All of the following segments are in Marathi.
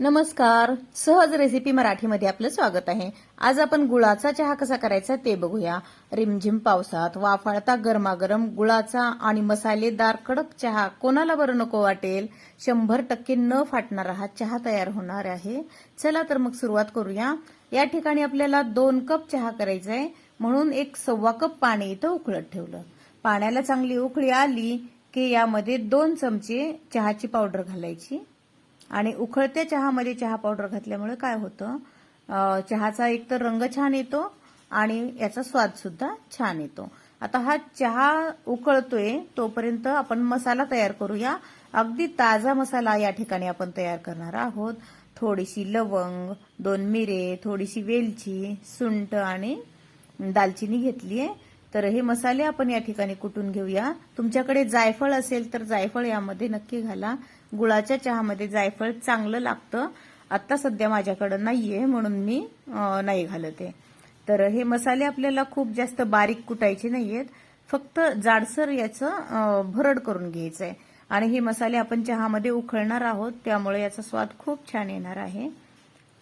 नमस्कार. सहज रेसिपी मराठीमध्ये आपलं स्वागत आहे. आज आपण गुळाचा चहा कसा करायचा ते बघूया. रिमझिम पावसात वाफाळता गरमागरम गुळाचा आणि मसालेदार कडक चहा कोणाला बरं नको वाटेल? शंभर टक्के न फाटणारा हा चहा तयार होणार आहे. चला तर मग सुरुवात करूया. या ठिकाणी आपल्याला दोन कप चहा करायचा आहे म्हणून एक सव्वा कप पाणी इथं उकळत ठेवलं. पाण्याला चांगली उकळी आली की यामध्ये दोन चमचे चहाची पावडर घालायची. आणि उकळत्या चहामध्ये चहा पावडर घातल्यामुळे काय होतं? चहाचा एक तर रंग छान येतो आणि याचा स्वाद सुद्धा छान येतो. आता हा चहा उकळतोय तोपर्यंत आपण मसाला तयार करूया. अगदी ताजा मसाला या ठिकाणी आपण तयार करणार आहोत. थोडीशी लवंग दोन मिरे थोडीशी वेलची सुंट आणि दालचिनी घेतली आहे. तर हे मसाले आपण या ठिकाणी कुटून घेऊया? तुमच्याकडे जायफळ असेल तर जायफळ यामध्ये नक्की घाला. गुळाच्या चहामध्ये जायफळ चांगलं लागतं. आता सध्या माझ्याकडं नाहीये म्हणून मी नाही घालत. आहे तर हे मसाले आपल्याला खूप जास्त बारीक कुटायचे नाहीयेत. फक्त जाडसर याचं भरड करून घ्यायचं आहे आणि हे मसाले आपण चहामध्ये उखळणार आहोत त्यामुळे याचा स्वाद खूप छान येणार आहे.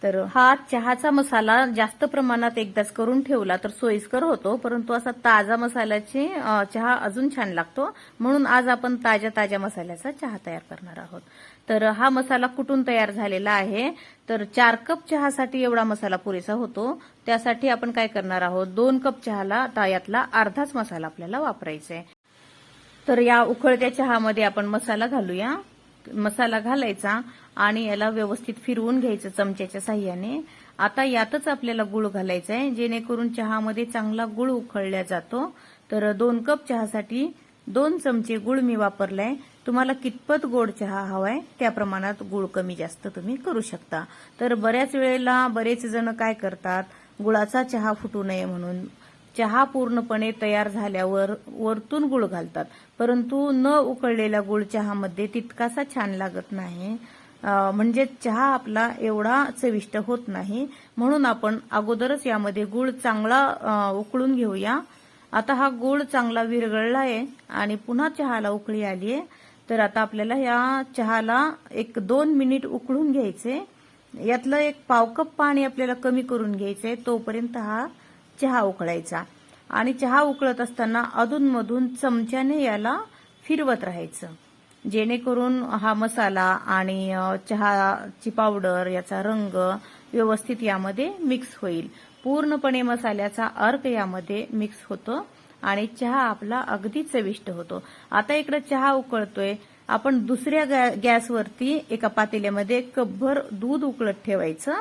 तर हा चहाचा मसाला जास्त प्रमाणात एकदाच करून ठेवला तर सोयीस्कर होतो परंतु असा ताजा मसाल्याची चहा अजून छान लागतो. म्हणून आज आपण ताज्या ताज्या मसाल्याचा चहा तयार करणार आहोत. तर हा मसाला कुठून तयार झालेला आहे? तर चार कप चहासाठी एवढा मसाला पुरेसा होतो. त्यासाठी आपण काय करणार आहोत? दोन कप चहाला आता यातला अर्धाच मसाला आपल्याला वापरायचा आहे. तर या उकळत्या चहामध्ये आपण मसाला घालूया. मसाला घालायचा आणि याला व्यवस्थित फिरवून घ्यायचं चमच्याच्या साह्याने. आता यातच आपल्याला गुळ घालायचा आहे जेणेकरून चहामध्ये चांगला गुळ उखळल्या जातो. तर दोन कप चहासाठी दोन चमचे गुळ मी वापरलाय. तुम्हाला कितपत गोड चहा हवाय त्या प्रमाणात गुळ कमी जास्त तुम्ही करू शकता. तर बऱ्याच वेळेला बरेच जण काय करतात गुळाचा चहा फुटू नये म्हणून चहा पूर्णपणे तयार झाल्यावर वरतून गुळ घालतात. परंतु न उकळलेला गुळ चहामध्ये तितकासा छान लागत नाही. म्हणजे चहा आपला एवढा चविष्ट होत नाही. म्हणून आपण अगोदरच यामध्ये गुळ चांगला उकळून घेऊया. आता हा गुळ चांगला विरगळला आहे आणि पुन्हा चहाला उकळी आली आहे तर आता आपल्याला या चहाला एक दोन मिनिट उकळून घ्यायचे. यातलं एक पावकप पाणी आपल्याला कमी करून घ्यायचंय. तोपर्यंत हा चहा उकळायचा. आणि चहा उकळत असताना अधूनमधून चमच्याने याला फिरवत राहायचं. जेणेकरून हा मसाला आणि चहाची पावडर याचा रंग व्यवस्थित यामध्ये मिक्स होईल. पूर्णपणे मसाल्याचा अर्क यामध्ये मिक्स होतो आणि चहा आपला अगदी चविष्ट होतो. आता इकडे चहा उकळतोय. आपण दुसऱ्या गॅ- गॅसवरती एका पातेल्यामध्ये कपभर दूध उकळत ठेवायचं.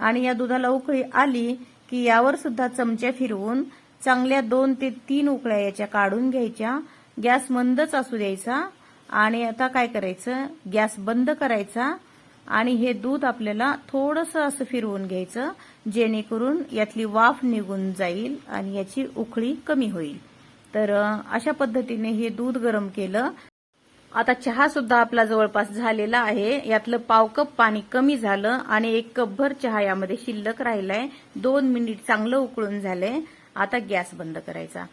आणि या दुधाला उकळी आली की यावर सुद्धा चमच्या फिरवून चांगल्या दोन ते तीन उकळ्या याच्या काढून घ्यायच्या. गॅस मंदच असू द्यायचा. आणि आता काय करायचं? गॅस बंद करायचा. आणि हे दूध आपल्याला थोडंसं असं फिरवून घ्यायचं जेणेकरून यातली वाफ निघून जाईल आणि याची उकळी कमी होईल. तर अशा पद्धतीने हे दूध गरम केलं. आता चहा सुद्धा आपला जवळपास झालेला आहे. यातलं पाव कप पाणी कमी झालं आणि एक कपभर चहा यामध्ये शिल्लक राहिलाय. दोन मिनिट चांगलं उकळून झालंय. आता गॅस बंद करायचा.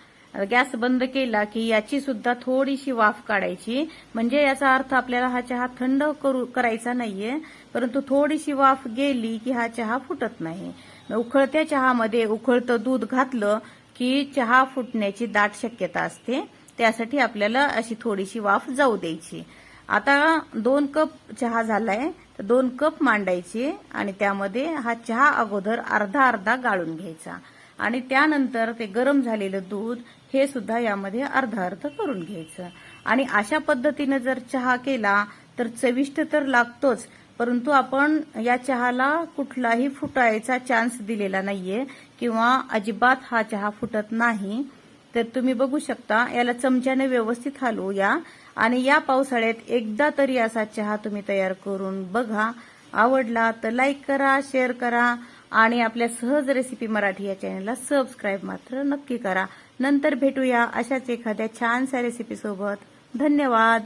गॅस बंद केला की याची सुद्धा थोडीशी वाफ काढायची. म्हणजे याचा अर्थ आपल्याला हा चहा थंड करू करायचा नाहीये. परंतु थोडीशी वाफ गेली की हा चहा फुटत नाही. उकळत्या चहामध्ये उकळतं दूध घातलं की चहा फुटण्याची दाट शक्यता असते. त्यासाठी आपल्याला अशी थोडीशी वाफ जाऊ द्यायची. आता दोन कप चहा झालाय तर दोन कप मांडायचे आणि त्यामध्ये हा चहा अगोदर अर्धा अर्धा गाळून घ्यायचा. आणि त्यानंतर ते गरम झालेलं दूध हे सुद्धा यामध्ये अर्धा अर्ध करून घ्यायचं. आणि अशा पद्धतीनं जर चहा केला तर चविष्ट तर लागतोच परंतु आपण या चहाला कुठलाही फुटायचा चान्स दिलेला नाहीये किंवा अजिबात हा चहा फुटत नाही. तर तुम्ही बघू शकता याला चमच्याने व्यवस्थित हलवूया आणि या पावसाळ्यात एकदा तरी असा चहा तुम्ही तयार करून बघा. आवडला तर लाईक करा शेअर करा आणि आपल्या सहज रेसिपी मराठी या चॅनलला सबस्क्राईब मात्र नक्की करा. नंतर भेटूया अशाच एखाद्या छानशा रेसिपी सोबत. धन्यवाद!